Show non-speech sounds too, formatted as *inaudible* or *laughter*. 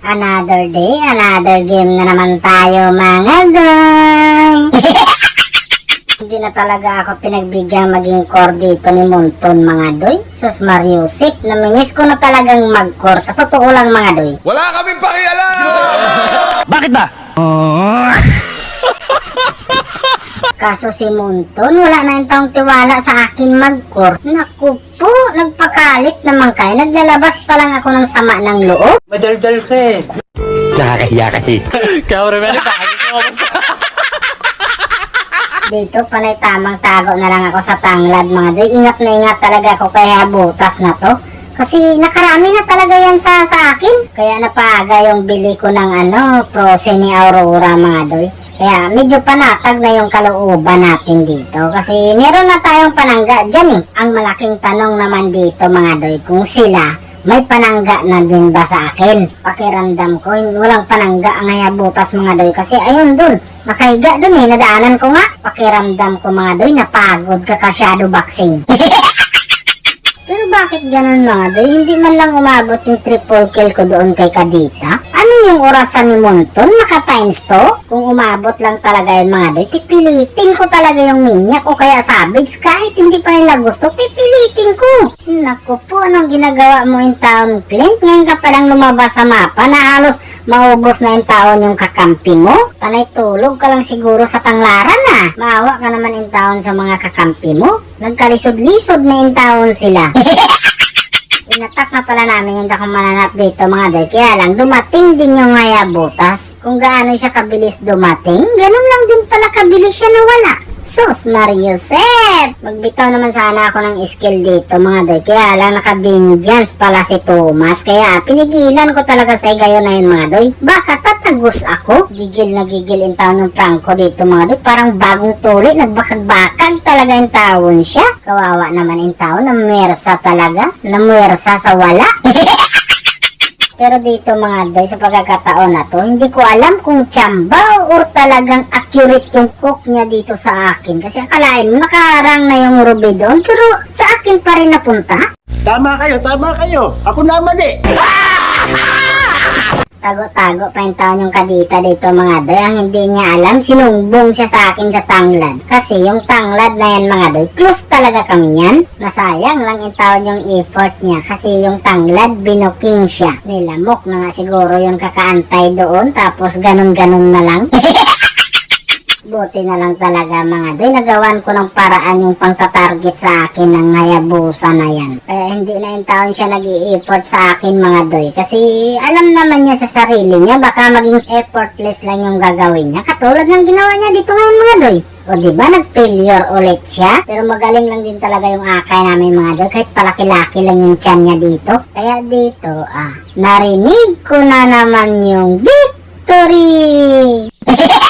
Another day, another game na naman tayo mga doy. *laughs* Hindi na talaga ako pinagbigyan maging core dito ni Monton mga doy. Sus Mariusip, namimiss ko na talagang mag-core. Sa totoo lang mga doy. Wala kaming pakialam! Bakit ba? Kaso si Monton, wala na yung taong tiwala sa akin mag-core. Naku po, nagpakalit naman kayo. Naglalabas pa lang ako ng sama ng loob. Madaldal ka eh. Nakakahiya kasi. *laughs* Kaya rin meron tayo. Dito, panay tamang tago na lang ako sa tanglad mga doy. Ingat na ingat talaga ako kaya butas na to. Kasi nakarami na talaga yan sa, sa akin. Kaya napaga yung bili ko ng ano, prose ni Aurora mga doy. Kaya medyo panatag na yung kalooban natin dito. Kasi meron na tayong panangga dyan eh. Ang malaking tanong naman dito mga doy, kung sila may panangga na din ba sa akin? Pakiramdam ko, walang panangga ang hayabutas mga doy. Kasi ayun dun, nakahiga dun eh, nadaanan ko nga. Pakiramdam ko mga doy, napagod ka ka boxing. *laughs* Pero bakit ganun mga doy? Hindi man lang umabot yung triple kill ko doon kay Kadita? Yung orasan ni Monton? Naka times to? Kung umabot lang talaga yun mga doy, pipilitin ko talaga yung minyak o kaya savage kahit hindi pa nila gusto, pipilitin ko. Naku po, anong ginagawa mo in town, Clint? Ngayon ka palang lumabas sa mapa na halos maubos na yung taon yung kakampi mo? Panay tulog ka lang siguro sa tanglaran ah. Maawa ka naman in town sa mga kakampi mo. Nagkalisod-lisod na in town sila. *laughs* Inatak na pala namin yung dakong mananap dito mga doy. Kaya lang, dumating din yung hayabutas. Kung gaano siya kabilis dumating, ganun lang din pala kabilis siya nawala. Sus, Mariusep! Magbitaw naman sana ako ng skill dito mga doy. Kaya lang nakabinjans pala si Thomas. Kaya pinigilan ko talaga sa gayon na yun mga doy. Baka tatagos ako. Gigil na gigil in town yung Franco dito mga doy. Parang bagong tuli. Nagbakag-bakag talaga in town siya. Kawawa naman in town. Namuwersa talaga. Namuwersa sa wala. *laughs* Pero dito mga doy, sa pagkakataon na to, hindi ko alam kung tsamba or talagang accurate yung cook niya dito sa akin. Kasi akalain mo, nakaharang na yung ruby doon, pero sa akin pa rin napunta. Tama kayo, tama kayo. Ako naman eh. *laughs* Tago-tago pa yung taon yung kadita dito mga doy. Ang hindi niya alam, sinumbong siya sa akin sa tanglad. Kasi yung tanglad na yan mga doy, close talaga kami niyan. Nasayang lang yung taon yung effort niya. Kasi yung tanglad, binuking siya. Nilamok na nga siguro yung kakaantay doon. Tapos ganun-ganun na lang. *laughs* Buti na lang talaga mga doy. Nagawan ko ng paraan yung pangtatarget sa akin ng Hayabusa na yan. Kaya hindi na yung taon siya nag effort sa akin mga doy. Kasi alam naman niya sa sarili niya baka maging effortless lang yung gagawin niya. Katulad ng ginawa niya dito ngayon mga doy. O di ba nag-failure ulit siya? Pero magaling lang din talaga yung akay namin mga doy. Kahit palaki-laki lang yung tiyan niya dito. Kaya dito ah, narinig ko na naman yung victory! *laughs*